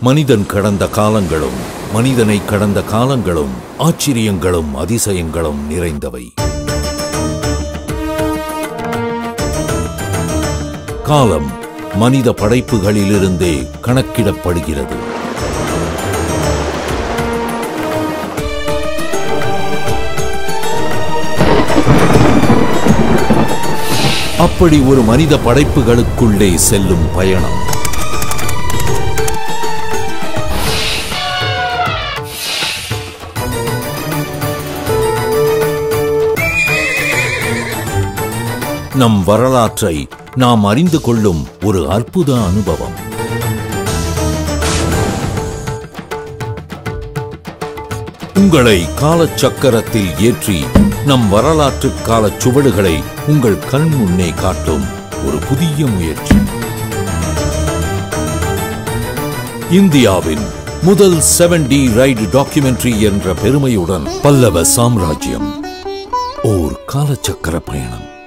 மனிதன் கடந்த காலங்களும் மனிதனை கடந்த காலங்களும் ஆச்சரியங்களும் அதிசயங்களும் நிறைந்தவை. காலம் மனித படைப்புகளிலிருந்தே கணக்கிடப்படுகிறது. அப்படி ஒரு மனித படைப்புகளுக்குள்ளே செல்லும் பயணம். நம் வரலாற்றை நாம் அறிந்து கொள்ளும் ஒரு அற்புத அனுபவம். உங்களை காலச்சக்கரத்தில் ஏற்றி நம் வரலாற்று கால சுவடுகளை உங்கள் கண் முன்னே காட்டும் ஒரு புதிய முயற்சி. இந்தியாவின் முதல் செவன் டி ரைடு டாக்குமெண்ட்ரி என்ற பெருமையுடன் பல்லவ சாம்ராஜ்யம் ஓர் காலச்சக்கர பயணம்.